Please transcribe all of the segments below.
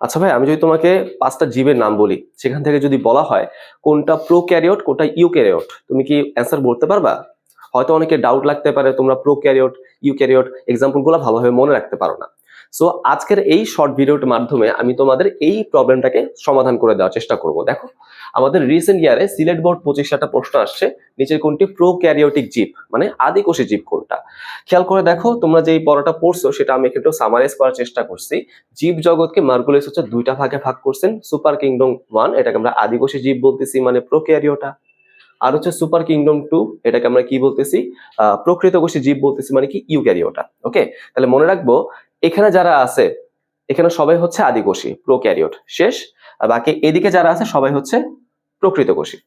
আচ্ছা ভাই, আমি যদি তোমাকে পাঁচটা জীবের নাম বলি, সেখান থেকে যদি বলা হয়, কোনটা প্রো ক্যারিওট কোনটা ইউ ক্যারিওট তুমি কি অ্যান্সার বলতে পারবা? হয়তো অনেকে ডাউট লাগতে পারে, তোমরা প্রো ক্যারিওট ইউ ক্যারিওট এক্সাম্পলগুলো ভালোভাবে মনে রাখতে পারো না। সো আজকের এই শর্ট ভিডিওটির মাধ্যমে আমি তোমাদের এই প্রবলেমটাকে সমাধান করে দেওয়ার চেষ্টা করব। দেখো আমাদের রিসেন্ট ইয়ারে সিলেট বোর্ড পঁচিশ একটা প্রশ্ন আসছে নিচের কোনটি প্রো ক্যারিওটিক জীব মানে আদিকোষী জীব কোনটা? খেয়াল করে দেখো তোমরা যে পড়াটা পড়ছো সেটা আমি একটু সামারাইজ করার চেষ্টা করছি। জীব জগৎকে মার্গুলিস হচ্ছে দুইটা ভাগে ভাগ করছেন সুপার কিংডম ওয়ান এটাকে আমরা আদিকোষী জীব বলতেছি মানে প্রো ক্যারিওটা আর হচ্ছে সুপার কিংডম টু এটাকে আমরা কি বলতেছি? আহ, প্রকৃতকোষী জীব বলতেছি মানে কি? ইউক্যারিওটা ওকে তাহলে মনে রাখব এখানে যারা আছে, এখানে সবাই হচ্ছে আদিকোষী, প্রোক্যারিওট। শেষ। আর বাকি এদিকে যারা আছে, সবাই হচ্ছে প্রকৃতকোষী।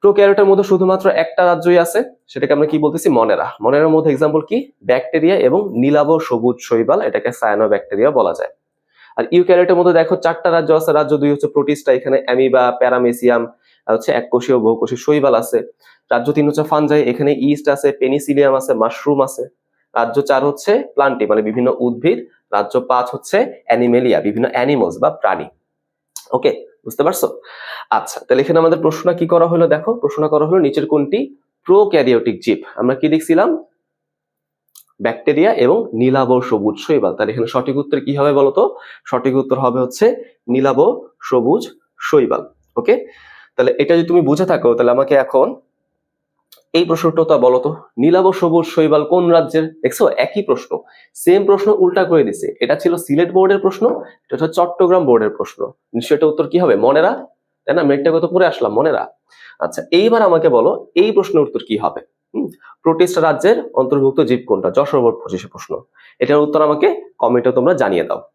প্রোক্যারিওটের মধ্যে শুধুমাত্র একটা রাজ্যই আছে, সেটাকে আমরা কি বলতেছি? মনেরা। মনেরার মধ্যে এক্সাম্পল কি? ব্যাকটেরিয়া এবং নীলাভ সবুজ শৈবাল, এটাকে সায়ানো ব্যাকটেরিয়া বলা যায়। আর ইউক্যারিওটের মধ্যে দেখো, চারটা রাজ্য আছে। রাজ্য দুই হচ্ছে প্রোটিস্টা, এখানে অ্যামিবা, প্যারামেসিয়াম হচ্ছে এককোষীয় বহুকোষী শৈবাল আছে। রাজ্য তিন হচ্ছে ফানজাই এখানে ইস্ট আছে, পেনিসিলিয়াম আছে, মাশরুম আছে। রাজ্য চার হচ্ছে প্লান্টি মানে বিভিন্ন উদ্ভিদ। রাজ্য পাঁচ হচ্ছে অ্যানিমেলিয়া, বিভিন্ন অ্যানিমালস বা প্রাণী। ওকে, বুঝতে পারছ? আচ্ছা তাহলে এখানে আমাদের প্রশ্নটা কি করা হলো? দেখো প্রশ্ন করা হলো নিচের কোনটি? প্রোক্যারিওটিক জীব। আমরা কি দেখছিলাম? ব্যাকটেরিয়া এবং নীলাভ সবুজ শৈবাল। তাহলে এখানে সঠিক উত্তর কি হবে বলতো? সঠিক উত্তর হবে হচ্ছে নীলাভ সবুজ শৈবাল। ওকে, তাহলে এটা যদি তুমি বুঝে থাকো, তাহলে আমাকে এখন এই প্রশ্নটা বলো তো, নীলাভ সবুজ শৈবাল কোন রাজ্যের? দেখছ, একই প্রশ্ন। সেম প্রশ্ন উল্টা করে দিছে। এটা ছিল সিলেট বোর্ডের প্রশ্ন, এটা হচ্ছে চট্টগ্রাম বোর্ডের প্রশ্ন। নিশ্চয় এটা উত্তর কি হবে? মনেরা? তাই না? মেটটা কত পড়ে আসলাম, মনেরা? আচ্ছা এইবার আমাকে বলো, এই প্রশ্নের উত্তর কি হবে? প্রোটিস্টা রাজ্যের অন্তর্ভুক্ত জীব কোনটা যশোর বোর্ড পঁচিশে প্রশ্ন। এটার উত্তর আমাকে কমেন্টে তোমরা জানিয়ে দাও।